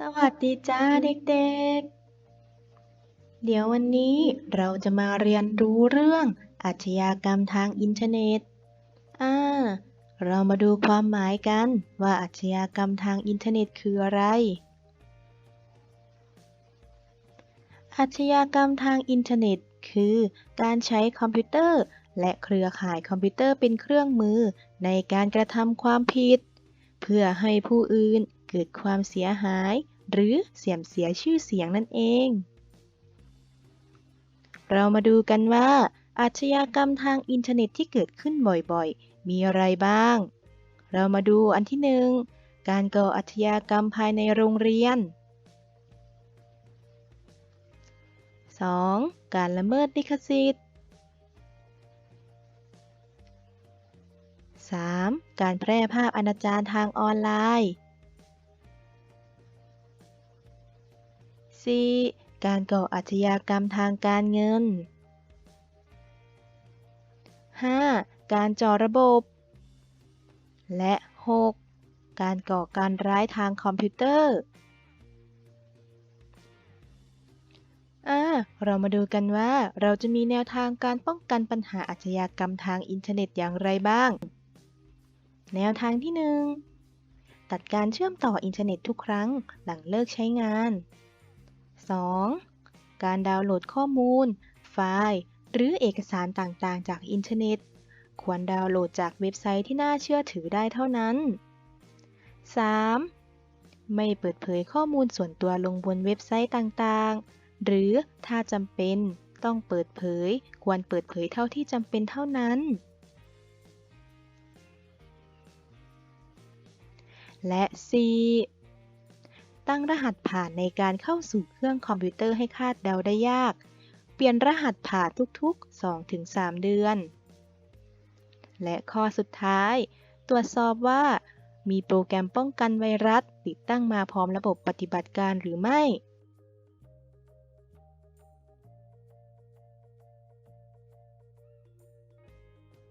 สวัสดีจ้าเด็กๆ เดี๋ยววันนี้เราจะมาเรียนรู้เรื่องอาชญากรรมทางอินเทอร์เน็ต อ่า เรามาดูความหมายกันว่าอาชญากรรมทางอินเทอร์เน็ตคืออะไร อาชญากรรมทางอินเทอร์เน็ต คือการใช้คอมพิวเตอร์ และเครือข่ายคอมพิวเตอร์เป็นเครื่องมือในการกระทำความผิด เพื่อให้ผู้อื่น เกิดความเสียหาย หรือเสียมเสียชื่อเสียงนั่นเอง เรามาดูกันว่า อาชญากรรมทางอินเทอร์เน็ตที่เกิดขึ้นบ่อยๆ มีอะไรบ้าง เรามาดูอันที่หนึ่งการก่ออาชญากรรมภายในโรงเรียน 2. การละเมิดลิขสิทธิ์ 3. การแพร่ภาพอนาจารทางออนไลน์ 4. การก่ออาชญากรรมทางการเงิน 5. การจาะระบบ และ 6. การก่อการร้ายทางคอมพิวเตอร์อ่าเรามาดูกันว่าเราจะมีแนวทางการป้องกันปัญหาอาชญากรรมทางอินเทอร์เน็ตอย่างไรบ้าง แนวทางที่ 1 ตัดการเชื่อมต่ออินเทอร์เน็ตทุกครั้งหลังเลิกใช้งาน 2. การดาวน์โหลดข้อมูล ไฟล์ หรือเอกสารต่างๆ จากอินเทอร์เน็ต ควรดาวน์โหลดจากเว็บไซต์ที่น่าเชื่อถือได้เท่านั้น 3. ไม่เปิดเผยข้อมูลส่วนตัวลงบนเว็บไซต์ต่างๆ หรือถ้าจำเป็นต้องเปิดเผย ควรเปิดเผยเท่าที่จำเป็นเท่านั้น และ 4. ตั้งรหัสผ่านในการเข้าสู่เครื่องคอมพิวเตอร์ให้คาดเดาได้ยาก เปลี่ยนรหัสผ่านทุกๆ 2-3 เดือน และข้อสุดท้าย ตรวจสอบว่า มีโปรแกรมป้องกันไวรัสติดตั้งมาพร้อมระบบปฏิบัติการหรือไม่